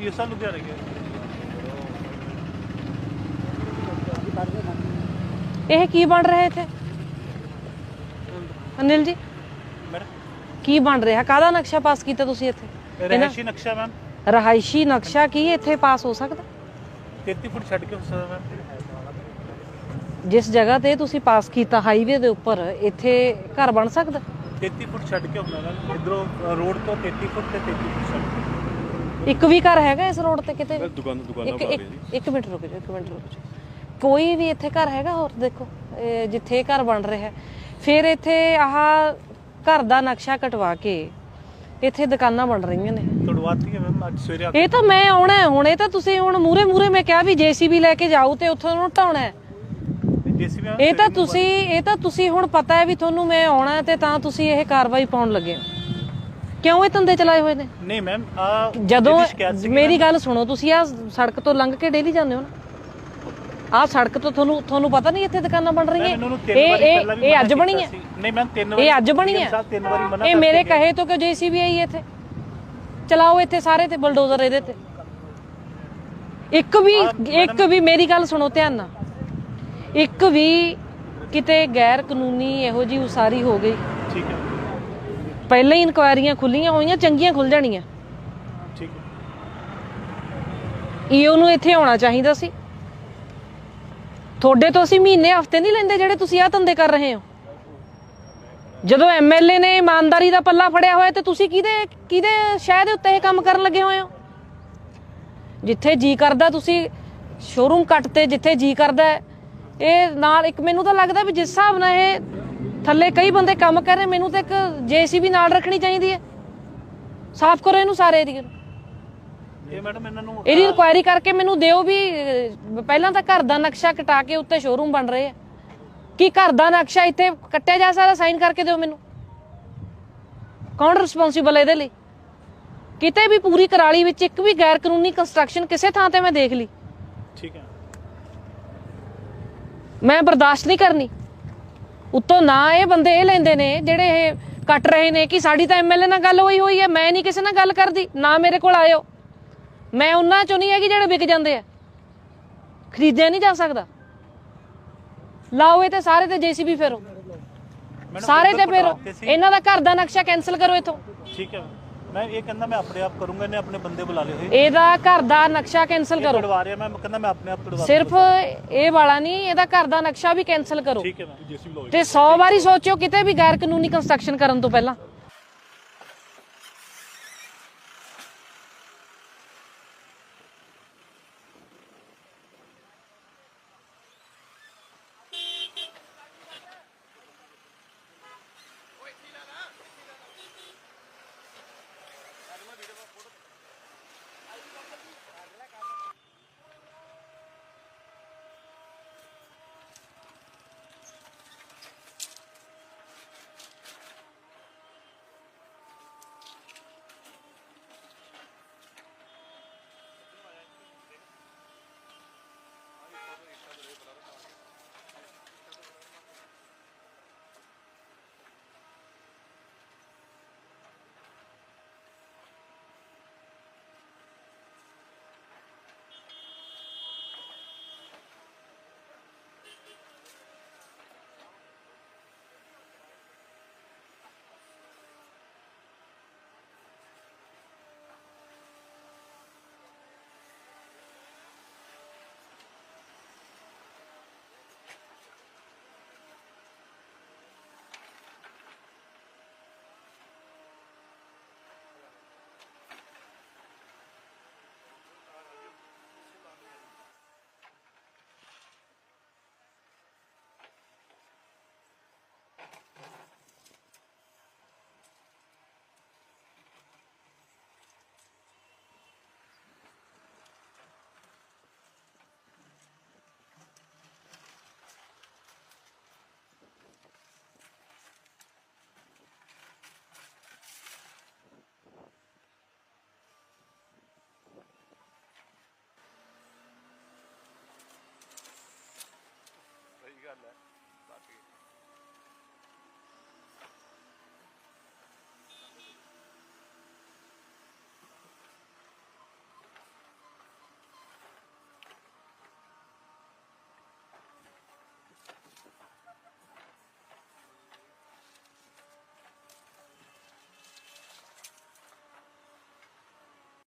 ਇਹ ਸਾਲ ਲੁਧਿਆਣੇ ਗਏ ਇਹ ਕੀ ਬਣ ਰਿਹਾ ਇੱਥੇ? ਅਨਿਲ ਜੀ? ਕੀ ਬਣ ਰਿਹਾ? ਕਾਹਦਾ ਨਕਸ਼ਾ ਪਾਸ ਕੀਤਾ ਤੁਸੀਂ ਇੱਥੇ? ਰਹਾਇਸ਼ੀ ਨਕਸ਼ਾ ਮੈਮ। ਰਹਾਇਸ਼ੀ ਨਕਸ਼ਾ ਕੀ ਇੱਥੇ ਪਾਸ ਹੋ ਸਕਦਾ? 33 ਫੁੱਟ ਛੱਡ ਕੇ ਹੋ ਜਿਸ ਜਗ੍ਹਾ ਤੇ ਤੁਸੀਂ ਪਾਸ ਕੀਤਾ ਹਾਈਵੇ ਦੇ ਉੱਪਰ ਇਥੇ ਘਰ ਬਣ ਸਕਦਾ? 33 ਫੁੱਟ ਛੱਡ ਕੇ ਹੁੰਦਾ ਨਾ ਇਧਰੋਂ ਰੋਡ ਤੋਂ 33 ਫੁੱਟ ਤੇ 33 ਫੁੱਟ ਛੱਡ ਕੇ। ਇੱਕ ਵੀ ਘਰ ਹੈਗਾ ਇਸ ਰੋਡ ਤੇ ਕਿਤੇ ਵੀ? ਦੁਕਾਨ ਇੱਕ ਇੱਕ- ਮਿੰਟ ਰੁਕ ਜਾਓ ਇੱਕ ਮਿੰਟ ਰੁਕ ਜਾਓ ਕੋਈ ਵੀ ਇੱਥੇ ਘਰ ਹੈਗਾ ਹੋਰ ਦੇਖੋ ਇਹ ਜਿੱਥੇ ਘਰ ਬਣ ਰਿਹਾ ਹੈ। ਫਿਰ ਇੱਥੇ ਆਹ ਘਰ ਦਾ ਨਕਸ਼ਾ ਕਟਵਾ ਕੇ ਇੱਥੇ ਦੁਕਾਨਾਂ ਬਣ ਰਹੀਆਂ ਨੇ ਕਢਵਾਤੀ ਹੈ ਅੱਜ ਸਵੇਰੇ ਇਹ ਤਾਂ ਮੈਂ ਆਉਣਾ ਹੈ ਹੁਣ ਇਹ ਤਾਂ ਤੁਸੀਂ ਹੁਣ ਮੂਰੇ ਮੂਰੇ ਮੈਂ ਕਿਹਾ ਵੀ ਜੀਸੀਬੀ ਲੈ ਕੇ ਜਾਓ ਤੇ ਉੱਥੋਂ ਉਹਨੂੰ ਢਾਉਣਾ ਇਹ ਤਾਂ ਤੁਸੀਂ ਇਹ ਤਾਂ ਤੁਸੀਂ ਹੁਣ ਪਤਾ ਹੈ ਵੀ ਤੁਹਾਨੂੰ ਮੈਂ ਆਉਣਾ ਤੇ ਤਾਂ ਤੁਸੀਂ ਇਹ ਕਾਰਵਾਈ ਪਾਉਣ ਲੱਗੇ ਹੋ। ਕਿਉਂ ਇਹ ਧੰਦੇ ਚਲਾਏ ਹੋਏ ਨੇ? ਨਹੀਂ ਮੈਮ ਜਦੋਂ ਮੇਰੀ ਗੱਲ ਸੁਣੋ ਤੁਸੀਂ ਆ ਸੜਕ ਤੋਂ ਲੰਘ ਕੇ ਡੇਲੀ ਜਾਂਦੇ ਹੋ ਨਾ? ਆ ਸੜਕ ਤੋਂ ਤੁਹਾਨੂੰ ਤੁਹਾਨੂੰ ਪਤਾ ਨਹੀਂ ਇੱਥੇ ਦੁਕਾਨਾਂ ਬਣ ਰਹੀਆਂ? ਇਹ ਇਹ ਇਹ ਅੱਜ ਬਣੀ ਹੈ? ਨਹੀਂ ਮੈਂ ਤਿੰਨ ਵਾਰੀ ਇਹ ਅੱਜ ਬਣੀ ਹੈ? ਤਿੰਨ ਵਾਰੀ ਮਨਾ ਇਹ ਮੇਰੇ ਕਹੇ ਤੋਂ ਕਿ ਜੀਸੀਬੀ ਆਈ ਇੱਥੇ। ਚਲਾਓ ਇੱਥੇ ਸਾਰੇ ਤੇ ਬਲਡੋਜ਼ਰ ਇਹਦੇ ਤੇ। ਇੱਕ ਵੀ ਇੱਕ ਵੀ ਮੇਰੀ ਗੱਲ ਸੁਣੋ ਧਿਆਨ ਨਾਲ। ਇੱਕ ਵੀ ਕਿਤੇ ਗੈਰ ਕਾਨੂੰਨੀ ਇਹੋ ਜੀ ਉਸਾਰੀ ਹੋ ਗਈ। ਠੀਕ ਹੈ। ਪਹਿਲਾਂ ਹੀ ਇਨਕੁਆਇਰੀਆਂ ਖੁੱਲੀਆਂ ਹੋਈਆਂ ਚੰਗੀਆਂ ਖੁੱਲ ਜਾਣੀਆਂ। ਠੀਕ ਹੈ। ਈਓ ਇੱਥੇ ਆਉਣਾ ਚਾਹੀਦਾ ਸੀ। ਤੁਹਾਡੇ ਤੋਂ ਅਸੀਂ ਮਹੀਨੇ ਹਫ਼ਤੇ ਨਹੀਂ ਲੈਂਦੇ ਜਿਹੜੇ ਤੁਸੀਂ ਆ ਧੰਦੇ ਕਰ ਰਹੇ ਹੋ। ਜਦੋਂ ਐਮਐਲਏ ਨੇ ਇਮਾਨਦਾਰੀ ਦਾ ਪੱਲਾ ਫੜਿਆ ਹੋਇਆ ਤੇ ਤੁਸੀਂ ਕਿਹਦੇ ਕਿਹਦੇ ਸ਼ਹਿ ਦੇ ਉੱਤੇ ਇਹ ਕੰਮ ਕਰਨ ਲੱਗੇ ਹੋਏ ਹੋ? ਜਿੱਥੇ ਜੀ ਕਰਦਾ ਤੁਸੀਂ ਸ਼ੋਰੂਮ ਕੱਟ ਤੇ ਜਿੱਥੇ ਜੀ ਕਰਦਾ ਇਹ ਨਾਲ ਇੱਕ ਮੈਨੂੰ ਤਾਂ ਲੱਗਦਾ ਵੀ ਜਿਸ ਹਿਸਾਬ ਨਾਲ ਇਹ ਥੱਲੇ ਕਈ ਬੰਦੇ ਕੰਮ ਕਰ ਰਹੇ ਮੈਨੂੰ ਤਾਂ ਇੱਕ ਜੇਸੀਬੀ ਨਾਲ ਰੱਖਣੀ ਚਾਹੀਦੀ ਹੈ। ਸਾਫ਼ ਕਰੋ ਇਹਨੂੰ ਸਾਰੇ ਏਰੀਏ ਨੂੰ ਇਹ ਮੈਡਮ ਇਹਨਾਂ ਨੂੰ ਇਹਦੀ ਇਨਕੁਆਇਰੀ ਕਰਕੇ ਮੈਨੂੰ ਦਿਓ ਵੀ ਅਹ, ਪਹਿਲਾਂ ਤਾਂ ਘਰ ਦਾ ਨਕਸ਼ਾ ਕਟਾ ਕੇ ਉੱਤੇ ਸ਼ੋਰੂਮ ਬਣ ਰਹੇ ਆ। ਕੀ ਘਰ ਦਾ ਨਕਸ਼ਾ ਇੱਥੇ ਕੱਟਿਆ ਜਾ ਸਕਦਾ ਸਾਈਨ ਕਰਕੇ ਦਿਓ ਮੈਨੂੰ। ਕੌਣ ਰਿਸਪੌਂਸੀਬਲ ਇਹਦੇ ਲਈ? ਕਿਤੇ ਵੀ ਪੂਰੀ ਕਰਾਲੀ ਵਿੱਚ ਇੱਕ ਵੀ ਗੈਰ ਕਾਨੂੰਨੀ ਕੰਸਟਰਕਸ਼ਨ ਕਿਸੇ ਥਾਂ ਤੇ ਮੈਂ ਦੇਖ ਲਈ। ਠੀਕ ਹੈ। ਮੈਂ ਬਰਦਾਸ਼ਤ ਨਹੀਂ ਕਰਨੀ। ਉੱਤੋਂ ਨਾ ਇਹ ਬੰਦੇ ਇਹ ਲੈਂਦੇ ਨੇ ਜਿਹੜੇ ਇਹ ਕੱਟ ਰਹੇ ਨੇ ਕਿ ਸਾਡੀ ਤਾਂ ਐਮਐਲਏ ਨਾਲ ਗੱਲ ਹੋਈ ਹੋਈ ਹੈ ਮੈਂ ਨਹੀਂ ਕਿਸੇ ਨਾਲ ਗੱਲ ਕਰਦੀ ਨਾ ਮੇਰੇ ਕੋਲ ਆਇਓ। ਮੈਂ ਉਹਨਾਂ ਚੋਂ ਨਹੀਂ ਹੈਗੀ ਜਿਹੜੇ ਵਿਕ ਜਾਂਦੇ ਆ। ਖਰੀਦਿਆ ਨਹੀਂ ਜਾ ਸਕਦਾ। ਲਾਓ ਇਹ ਤੇ ਸਾਰੇ ਤੇ ਜੀਸੀਬੀ ਫੇਰੋ। ਸਾਰੇ ਤੇ ਫੇਰੋ। ਇਹਨਾਂ ਦਾ ਘਰ ਦਾ ਨਕਸ਼ਾ ਕੈਨਸਲ ਕਰੋ ਇਥੋਂ। ਠੀਕ ਹੈ। ਮੈਂ ਇਹ ਕਹਿੰਦਾ ਮੈਂ ਆਪਣੇ ਆਪ ਕਰੂੰਗਾ ਇਹਨੇ ਆਪਣੇ ਬੰਦੇ ਬੁਲਾ ਲਏ ਹੋਏ। ਇਹਦਾ ਘਰ ਦਾ ਨਕਸ਼ਾ ਕੈਨਸਲ ਕਰੋ। ਤੜਵਾ ਰਿਹਾ ਮੈਂ ਕਹਿੰਦਾ ਮੈਂ ਆਪਣੇ ਆਪ ਤੜਵਾ ਸਿਰਫ ਇਹ ਵਾਲਾ ਨਹੀਂ ਇਹਦਾ ਘਰ ਦਾ ਨਕਸ਼ਾ ਵੀ ਕੈਨਸਲ ਕਰੋ। ਠੀਕ ਹੈ ਮੈਮ। ਤੇ 100 ਵਾਰੀ। ਸੋਚਿਓ ਕਿਤੇ ਵੀ ਗੈਰ ਕਾਨੂੰਨੀ ਕੰਸਟਰਕਸ਼ਨ ਕਰਨ ਤੋਂ ਪਹਿਲਾਂ। لا